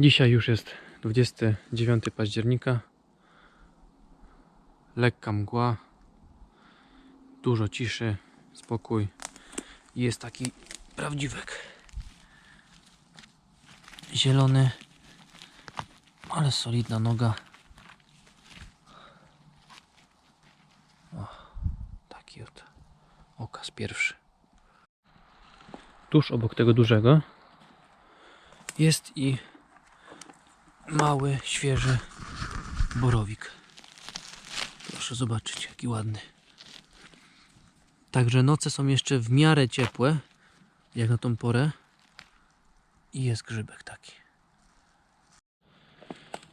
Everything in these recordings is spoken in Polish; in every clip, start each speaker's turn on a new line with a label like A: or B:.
A: Dzisiaj już jest 29 października. Lekka mgła. Dużo ciszy, spokój. Jest taki prawdziwek. Zielony, ale solidna noga. O, taki oto okaz pierwszy. Tuż obok tego dużego jest i mały, świeży borowik. Proszę zobaczyć, jaki ładny. Także noce są jeszcze w miarę ciepłe, jak na tą porę. I jest grzybek taki.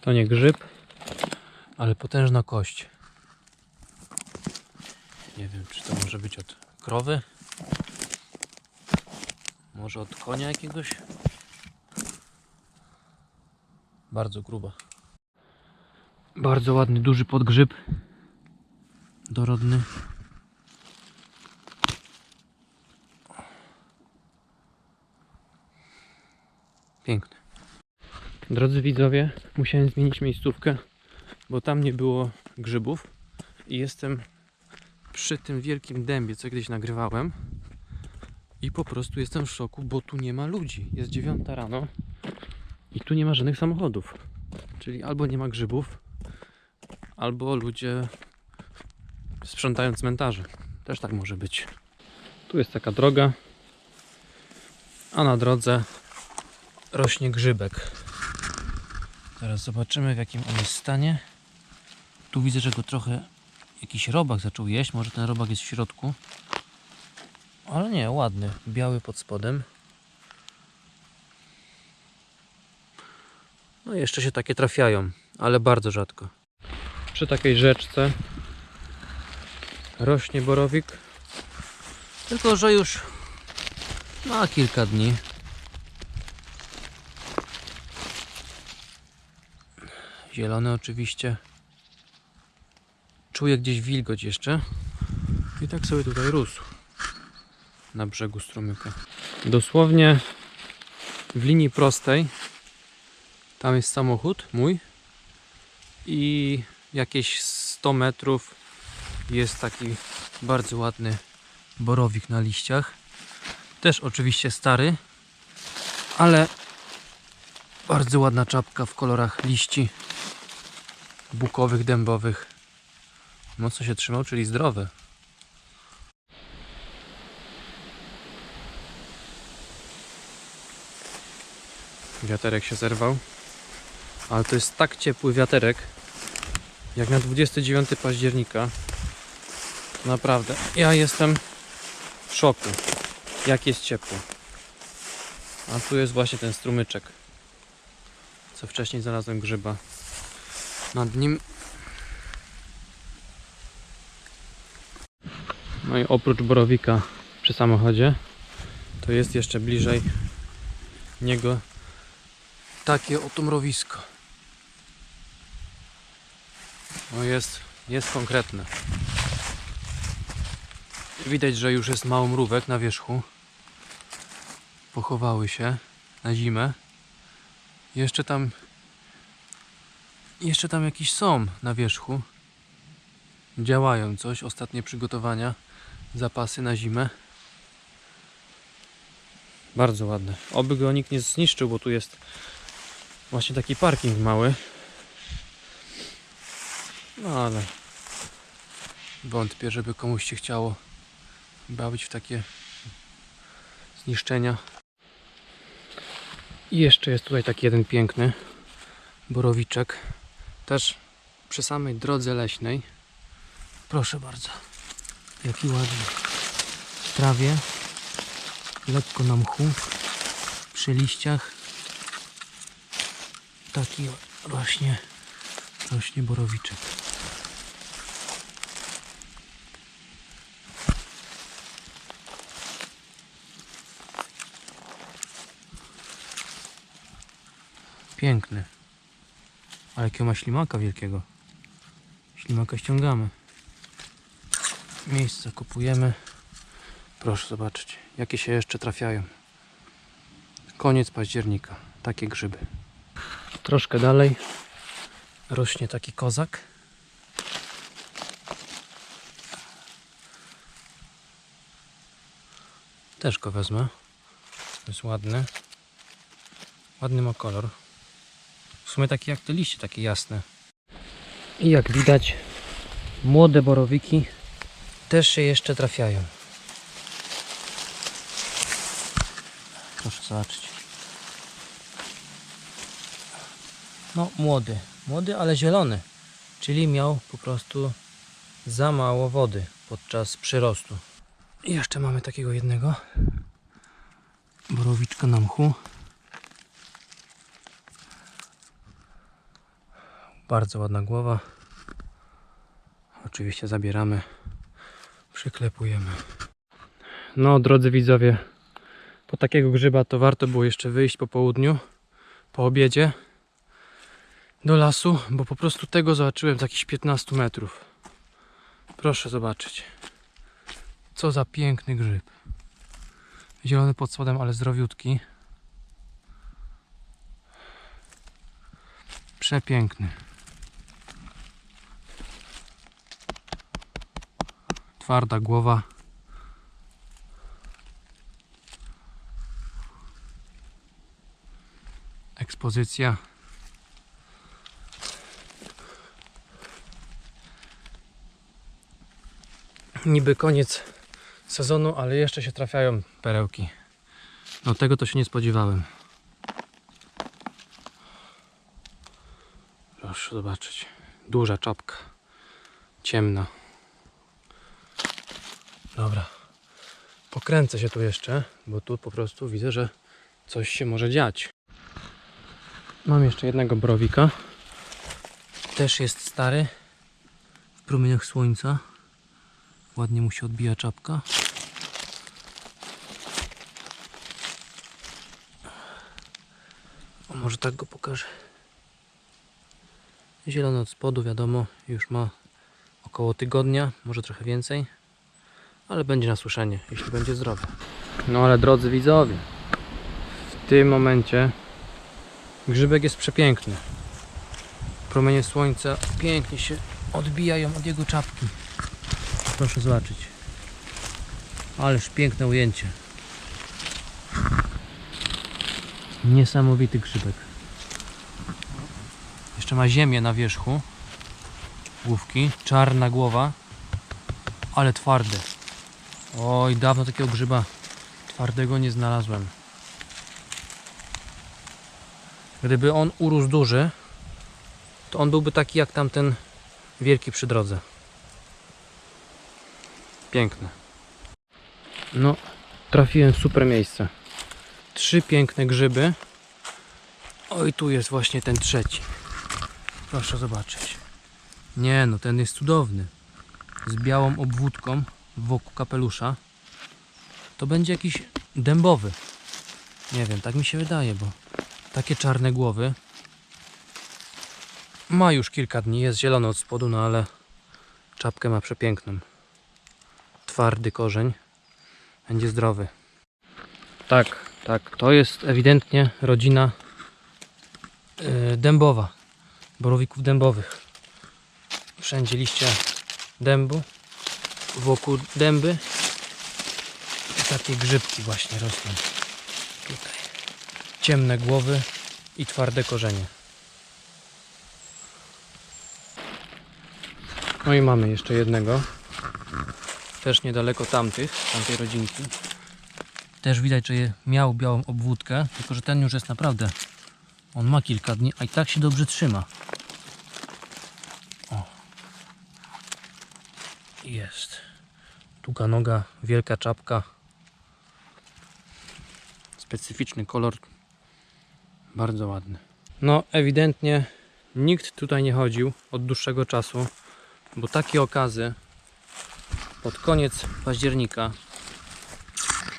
A: To nie grzyb, ale potężna kość. Nie wiem, czy to może być od krowy. Może od konia jakiegoś. Bardzo gruba. Bardzo ładny, duży podgrzyb. Dorodny. Piękny. Drodzy widzowie, musiałem zmienić miejscówkę, bo tam nie było grzybów i jestem przy tym wielkim dębie, co kiedyś nagrywałem i po prostu jestem w szoku, bo tu nie ma ludzi. Jest dziewiąta rano i tu nie ma żadnych samochodów. Czyli albo nie ma grzybów, albo ludzie sprzątają cmentarze. Też tak może być. Tu jest taka droga, a na drodze rośnie grzybek. Teraz zobaczymy w jakim on jest stanie. Tu widzę, że go trochę jakiś robak zaczął jeść. Może ten robak jest w środku. Ale nie, ładny. Biały pod spodem. No jeszcze się takie trafiają, ale bardzo rzadko. Przy takiej rzeczce rośnie borowik. Tylko, że już ma kilka dni. Zielony oczywiście. Czuję gdzieś wilgoć jeszcze. I tak sobie tutaj rósł. Na brzegu strumyka. Dosłownie w linii prostej tam jest samochód mój i jakieś 100 metrów jest taki bardzo ładny borowik na liściach. Też oczywiście stary, ale bardzo ładna czapka w kolorach liści bukowych, dębowych. Mocno się trzymał, czyli zdrowy. Wiaterek się zerwał. Ale to jest tak ciepły wiaterek, jak na 29 października. Naprawdę. Ja jestem w szoku, jak jest ciepło. A tu jest właśnie ten strumyczek, co wcześniej znalazłem grzyba. Nad nim. No i oprócz borowika przy samochodzie, to jest jeszcze bliżej niego takie oto mrowisko. No jest, jest konkretne. Widać, że już jest mało mrówek na wierzchu. Pochowały się na zimę. Jeszcze tam jeszcze tam jakieś są na wierzchu. Działają coś, ostatnie przygotowania, zapasy na zimę. Bardzo ładne. Oby go nikt nie zniszczył, bo tu jest właśnie taki parking mały. No ale wątpię, żeby komuś się chciało bawić w takie zniszczenia. I jeszcze jest tutaj taki jeden piękny borowiczek. Też przy samej drodze leśnej. Proszę bardzo. Jaki ładny. W trawie. Lekko na mchu. Przy liściach. Taki właśnie rośnie borowiczek. Piękny. Ale jakiego ma ślimaka wielkiego. Ślimaka ściągamy. Miejsce kupujemy. Proszę zobaczyć, jakie się jeszcze trafiają. Koniec października. Takie grzyby. Troszkę dalej rośnie taki kozak. Też go wezmę. Jest ładny. Ładny ma kolor. Sumie taki jak te liście, takie jasne. I jak widać, młode borowiki też się jeszcze trafiają. Proszę zobaczyć. No, młody. Młody, ale zielony. Czyli miał po prostu za mało wody podczas przyrostu. I jeszcze mamy takiego jednego borowiczka na mchu. Bardzo ładna głowa. Oczywiście zabieramy, przyklepujemy. No, drodzy widzowie, po takiego grzyba to warto było jeszcze wyjść po południu, po obiedzie do lasu, bo po prostu tego zobaczyłem z jakichś 15 metrów. Proszę zobaczyć. Co za piękny grzyb. Zielony pod spodem, ale zdrowiutki. Przepiękny. Twarda głowa. Ekspozycja. Niby koniec sezonu, ale jeszcze się trafiają perełki. No tego to się nie spodziewałem. Proszę zobaczyć. Duża czapka. Ciemna. Dobra. Pokręcę się tu jeszcze, bo tu po prostu widzę, że coś się może dziać. Mam jeszcze jednego browika. Też jest stary. W promieniach słońca. Ładnie mu się odbija czapka. O, może tak go pokażę. Zielony od spodu, wiadomo, już ma około tygodnia, może trochę więcej. Ale będzie na suszenie, jeśli będzie zdrowy. No ale drodzy widzowie, w tym momencie grzybek jest przepiękny. Promienie słońca pięknie się odbijają od jego czapki. Proszę zobaczyć. Ależ piękne ujęcie. Niesamowity grzybek. Jeszcze ma ziemię na wierzchu. Główki. Czarna głowa. Ale twarde. Oj, dawno takiego grzyba twardego nie znalazłem. Gdyby on urósł duży, to on byłby taki jak tamten wielki przy drodze. Piękne. No, trafiłem w super miejsce. Trzy piękne grzyby. Oj, tu jest właśnie ten trzeci. Proszę zobaczyć. Nie no, ten jest cudowny. Z białą obwódką wokół kapelusza. To będzie jakiś dębowy. Nie wiem, tak mi się wydaje, bo takie czarne głowy. Ma już kilka dni, jest zielony od spodu, no ale czapkę ma przepiękną twardy korzeń. Będzie zdrowy. Tak, tak. To jest ewidentnie rodzina yy, dębowa. Borowików dębowych. Wszędzie liście dębu. Wokół dęby. I takie grzybki właśnie rosną. Tutaj. Ciemne głowy i twarde korzenie. No i mamy jeszcze jednego też niedaleko tamtych, tamtej rodzinki. Też widać, że miał białą obwódkę, tylko że ten już jest naprawdę. On ma kilka dni, a i tak się dobrze trzyma. Jest. Długa noga, wielka czapka. Specyficzny kolor. Bardzo ładny. No, ewidentnie nikt tutaj nie chodził od dłuższego czasu, bo takie okazy pod koniec października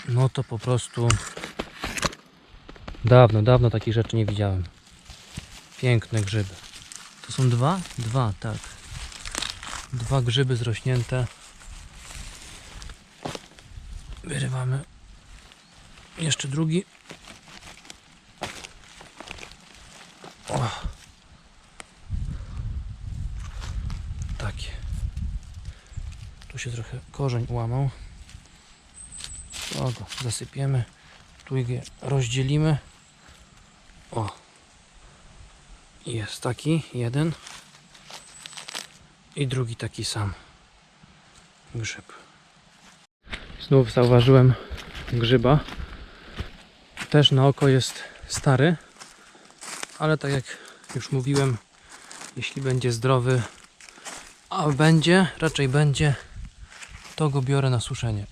A: no to po prostu dawno, dawno takich rzeczy nie widziałem piękne grzyby to są dwa? dwa, tak dwa grzyby zrośnięte wyrywamy jeszcze drugi o O. Takie. Tu się trochę korzeń ułamał. To go zasypiemy. Tu je rozdzielimy. O. Jest taki jeden. I drugi taki sam grzyb. Znów zauważyłem grzyba. Też na oko jest stary, ale tak jak już mówiłem, jeśli będzie zdrowy, a będzie, raczej będzie, to go biorę na suszenie.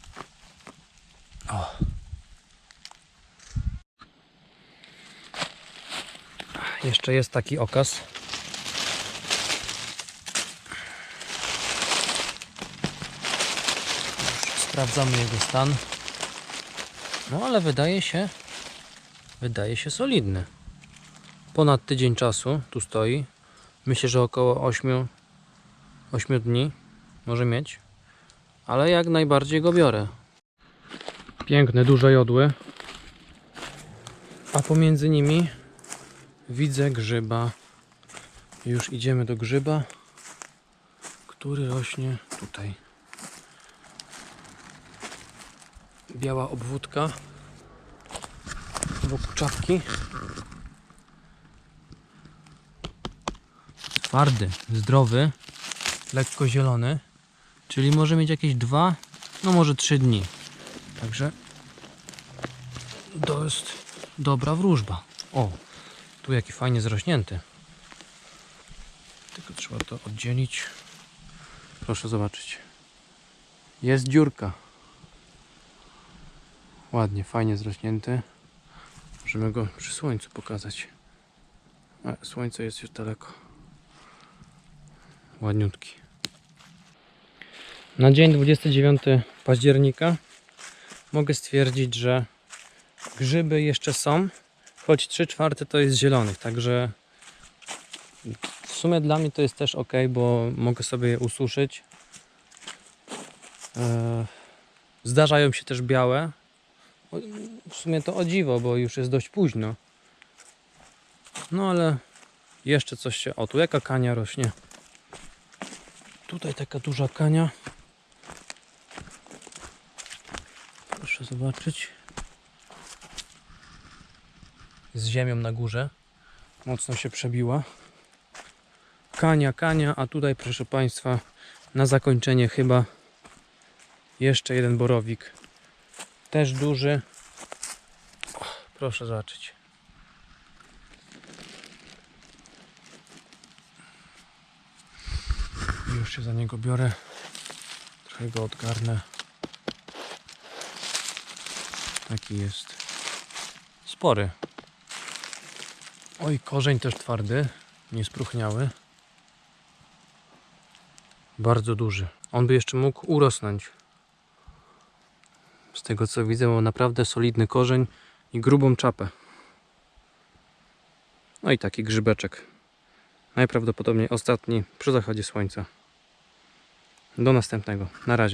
A: O. Jeszcze jest taki okaz. Już sprawdzamy jego stan. No ale wydaje się, wydaje się solidny. Ponad tydzień czasu tu stoi. Myślę, że około 8, 8 dni może mieć. Ale jak najbardziej go biorę. Piękne, duże jodły. A pomiędzy nimi widzę grzyba. Już idziemy do grzyba, który rośnie tutaj. Biała obwódka wokół czapki. Twardy, zdrowy, lekko zielony, czyli może mieć jakieś dwa, no może trzy dni. Także to jest dobra wróżba. O, tu jaki fajnie zrośnięty. Tylko trzeba to oddzielić. Proszę zobaczyć. Jest dziurka. Ładnie, fajnie zrośnięty. Możemy go przy słońcu pokazać. A, słońce jest już daleko. Ładniutki. Na dzień 29 października mogę stwierdzić, że grzyby jeszcze są, choć 3 czwarte to jest zielonych, także w sumie dla mnie to jest też ok, bo mogę sobie je ususzyć. Eee, Zdarzają się też białe. W sumie to o dziwo, bo już jest dość późno. No ale jeszcze coś się... O, tu jaka kania rośnie. Tutaj taka duża kania. Proszę zobaczyć. Z ziemią na górze. Mocno się przebiła. Kania, kania, a tutaj proszę Państwa na zakończenie chyba jeszcze jeden borowik. Też duży. Proszę zobaczyć. Już się za niego biorę. Trochę go odgarnę. Taki jest. Spory. Oj, korzeń też twardy. Niespróchniały. Bardzo duży. On by jeszcze mógł urosnąć. Z tego co widzę, ma naprawdę solidny korzeń i grubą czapę. No i taki grzybeczek. Najprawdopodobniej ostatni przy zachodzie słońca. Do następnego. Na razie.